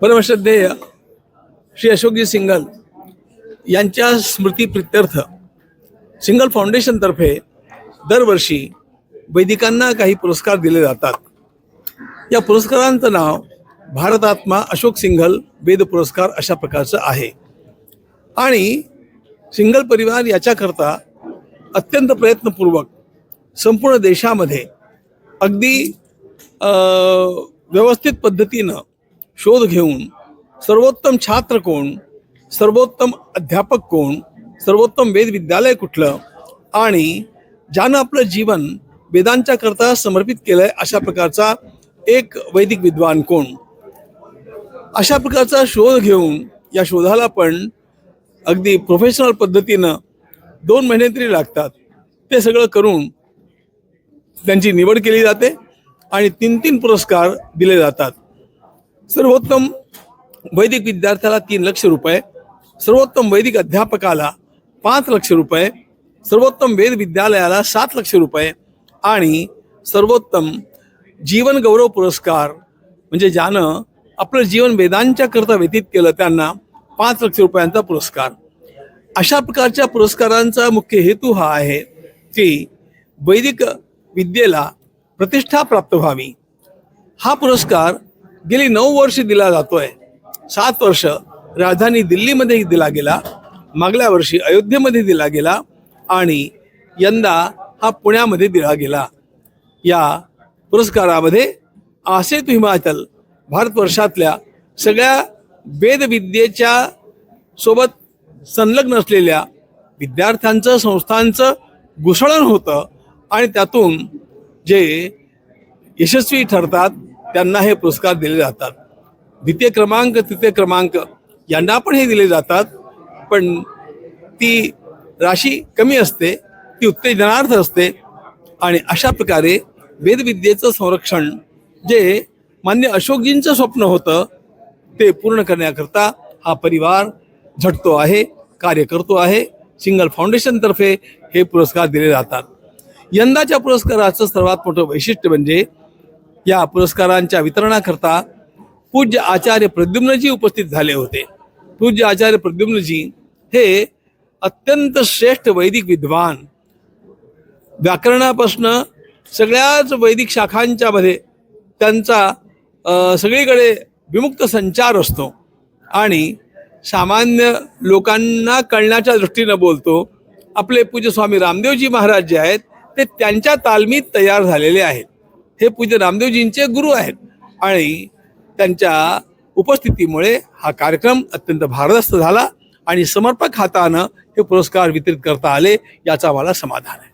परमश्रद्धेय Shri Ashokji single यांच्या स्मृती प्रित्यर्थ single फाउंडेशनतर्फे दरवर्षी वैदिकांना काही पुरस्कार दिले जातात. या पुरस्कारांचं नाव भारतात्मा अशोक सिंघल वेद पुरस्कार अशा प्रकारचं आहे. आणि सिंगल परिवार याच्याकरता अत्यंत प्रयत्नपूर्वक संपूर्ण देशामध्ये अगदी व्यवस्थित पद्धतीनं शोध घेऊन सर्वोत्तम छात्र कोण सर्वोत्तम अध्यापक कोण सर्वोत्तम वेद विद्यालय कुठलं आणि ज्यानं आपलं जीवन वेदांच्या करता समर्पित केलं आहे अशा प्रकारचा एक वैदिक विद्वान कोण? अशा प्रकारचा शोध घेऊन या शोधाला पण अगदी प्रोफेशनल पद्धतीनं दोन महिने तरी लागतात. ते सगळं करून त्यांची निवड केली जाते आणि तीन तीन पुरस्कार दिले जातात. सर्वोत्तम वैदिक विद्यार्थ्याला तीन लक्ष रुपये सर्वोत्तम वैदिक अध्यापकाला पाच लक्ष रुपये सर्वोत्तम वेद विद्यालयाला सात लक्ष रुपये आणि सर्वोत्तम जीवन गौरव पुरस्कार म्हणजे ज्यानं आपलं जीवन वेदांच्या करता व्यतीत केलं त्यांना पाच लक्ष रुपयांचा पुरस्कार. अशा प्रकारच्या पुरस्कारांचा मुख्य हेतू हा आहे की वैदिक विद्येला प्रतिष्ठा प्राप्त व्हावी. हा पुरस्कार गेली नऊ वर्ष दिला जातोय. सात वर्ष राजधानी दिल्लीमध्ये दिला गेला. मागल्या वर्षी अयोध्येमध्ये दिला गेला आणि यंदा हा पुण्यामध्ये दिला गेला. या पुरस्कारामध्ये आसेत हिमाचल भारतवर्षातल्या सगळ्या वेदविद्येच्या सोबत संलग्न असलेल्या विद्यार्थ्यांचं संस्थांचं घुसळण होतं आणि त्यातून जे यशस्वी ठरतात त्यांना हे पुरस्कार दिले जातात. द्वितीय क्रमांक तृतीय क्रमांक यांना पण हे दिले जातात. पण ती राशी कमी असते ती उत्तेजनार्थ असते आणि अशा प्रकारे वेदविद्येचं संरक्षण जे मान्य अशोकजींचं स्वप्न होतं ते पूर्ण करण्याकरता हा परिवार झटतो आहे कार्य करतो आहे. सिंगल फाउंडेशनतर्फे हे पुरस्कार दिले जातात. यंदाच्या पुरस्काराचं सर्वात मोठं वैशिष्ट्य म्हणजे या पुरस्कारांच्या वितरणाकरता पूज्य आचार्य प्रद्युम्नजी उपस्थित झाले होते. पूज्य आचार्य प्रद्युम्नजी हे अत्यंत श्रेष्ठ वैदिक विद्वान. व्याकरणापासनं सगळ्याच वैदिक शाखांच्या मध्ये त्यांचा सगळीकडे विमुक्त संचार असतो आणि सामान्य लोकांना कळण्याच्या दृष्टीनं बोलतो. आपले पूज्य स्वामी रामदेवजी महाराज जे आहेत ते त्यांच्या तालमीत तयार झालेले आहेत. हे पूज्य रामदेवजींचे गुरु आहेत. आणि त्यांच्या उपस्थितीमुळे हा कार्यक्रम अत्यंत भारदस्त झाला आणि समर्पक हातानं हे पुरस्कार वितरित करता आले याचा मला समाधान आहे.